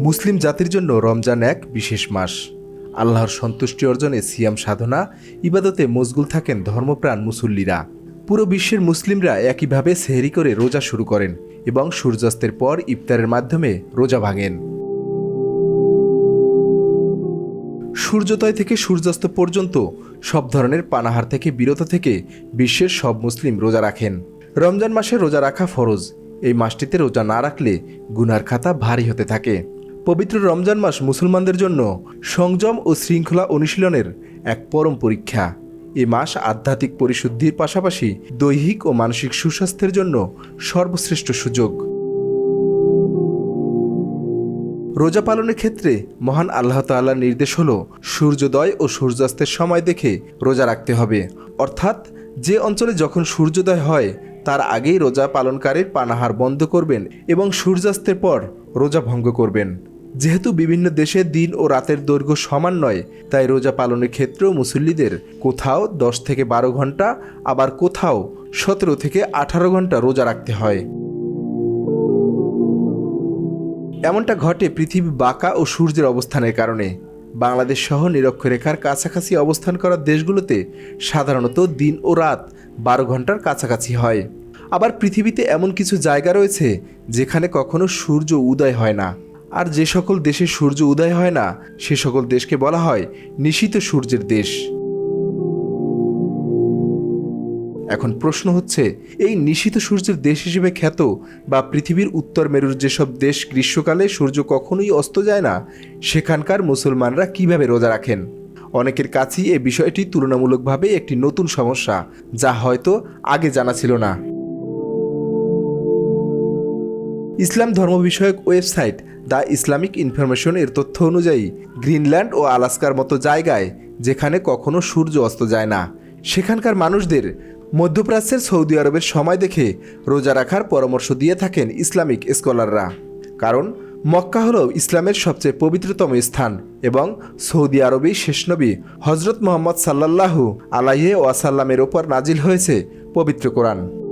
মুসলিম জাতির জন্য রমজান এক বিশেষ মাস। আল্লাহর সন্তুষ্টি অর্জনে সিয়াম সাধনা, ইবাদতে মশগুল থাকেন ধর্মপ্রাণ মুসল্লিরা। পুরো বিশ্বের মুসলিমরা একইভাবে সেহরি করে রোজা শুরু করেন এবং সূর্যাস্তের পর ইফতারের মাধ্যমে রোজা ভাঙেন। সূর্যোদয় থেকে সূর্যাস্ত পর্যন্ত সব ধরনের পানাহার থেকে, বিরত থেকে বিশ্বের সব মুসলিম রোজা রাখেন। রমজান মাসে রোজা রাখা ফরজ। এই মাসটিতে রোজা না রাখলে গুনার খাতা ভারী হতে থাকে। পবিত্র রমজান মাস মুসলমানদের জন্য সংযম ও শৃঙ্খলা অনুশীলনের এক পরম পরীক্ষা। এ মাস আধ্যাত্মিক পরিশুদ্ধির পাশাপাশি দৈহিক ও মানসিক সুস্বাস্থ্যের জন্য সর্বশ্রেষ্ঠ সুযোগ। রোজা পালনের ক্ষেত্রে মহান আল্লাহ তাআলার নির্দেশ হল সূর্যোদয় ও সূর্যাস্তের সময় দেখে রোজা রাখতে হবে। অর্থাৎ যে অঞ্চলে যখন সূর্যোদয় হয়, তার আগেই রোজা পালনকারীর পানাহার বন্ধ করবেন এবং সূর্যাস্তের পর রোজা ভঙ্গ করবেন। যেহেতু বিভিন্ন দেশে দিন ও রাতের দৈর্ঘ্য সমান নয়, তাই রোজা পালনের ক্ষেত্রেও মুসল্লিদের কোথাও দশ থেকে বারো ঘণ্টা, আবার কোথাও সতেরো থেকে আঠারো ঘণ্টা রোজা রাখতে হয়। এমনটা ঘটে পৃথিবী বাঁকা ও সূর্যের অবস্থানের কারণে। বাংলাদেশ সহ নিরক্ষরেখার কাছাকাছি অবস্থান করা দেশগুলোতে সাধারণত দিন ও রাত বারো ঘণ্টার কাছাকাছি হয়। আবার পৃথিবীতে এমন কিছু জায়গা রয়েছে, যেখানে কখনো সূর্য উদয় হয় না। আর যে সকল দেশে সূর্য উদয় হয় না, সে সকল দেশকে বলা হয় নিশিত সূর্যের দেশ। এখন প্রশ্ন হচ্ছে, এই নিশিত সূর্যের দেশ হিসেবে খ্যাত বা পৃথিবীর উত্তর মেরুর যেসব দেশ গ্রীষ্মকালে সূর্য কখনোই অস্ত যায় না, সেখানকার মুসলমানরা কীভাবে রোজা রাখেন? অনেকের কাছেই এই বিষয়টি তুলনামূলকভাবে একটি নতুন সমস্যা, যা হয়তো আগে জানা ছিল না। ইসলাম ধর্ম বিষয়ক ওয়েবসাইট দ্য ইসলামিক ইনফরমেশন এর তথ্য অনুযায়ী গ্রিনল্যান্ড ও আলাস্কার মতো জায়গায় যেখানে কখনো সূর্য অস্ত যায় না। সেখানকার মানুষদের মধ্যপ্রাচ্যের সৌদি আরবের সময় দেখে রোজা রাখার পরামর্শ দিয়ে থাকেন ইসলামিক স্কলাররা। কারণ মক্কা হল ইসলামের সবচেয়ে পবিত্রতম স্থান এবং সৌদি আরবেই শেষ নবী হজরত মোহাম্মদ সাল্লাল্লাহু আলাইহে ওয়াসাল্লামের ওপর নাজিল হয়েছে পবিত্র কোরআন।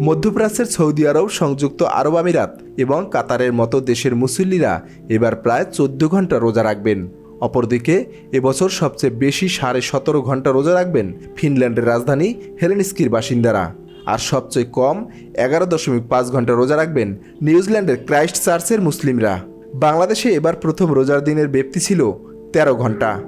মধ্যপ্রাচ্যের সৌদি আরব, সংযুক্ত আরব আমিরাত এবং কাতারের মতো দেশের মুসল্লিরা এবার প্রায় চোদ্দ ঘণ্টা রোজা রাখবেন। অপরদিকে, এবছর সবচেয়ে বেশি সাড়ে সতেরো ঘণ্টা রোজা রাখবেন ফিনল্যান্ডের রাজধানী হেলেনিস্কির বাসিন্দারা। আর সবচেয়ে কম এগারো দশমিক পাঁচ ঘণ্টা রোজা রাখবেন নিউজিল্যান্ডের ক্রাইস্ট চার্চের মুসলিমরা। বাংলাদেশে এবার প্রথম রোজার দিনের ব্যক্তি ছিল তেরো ঘণ্টা।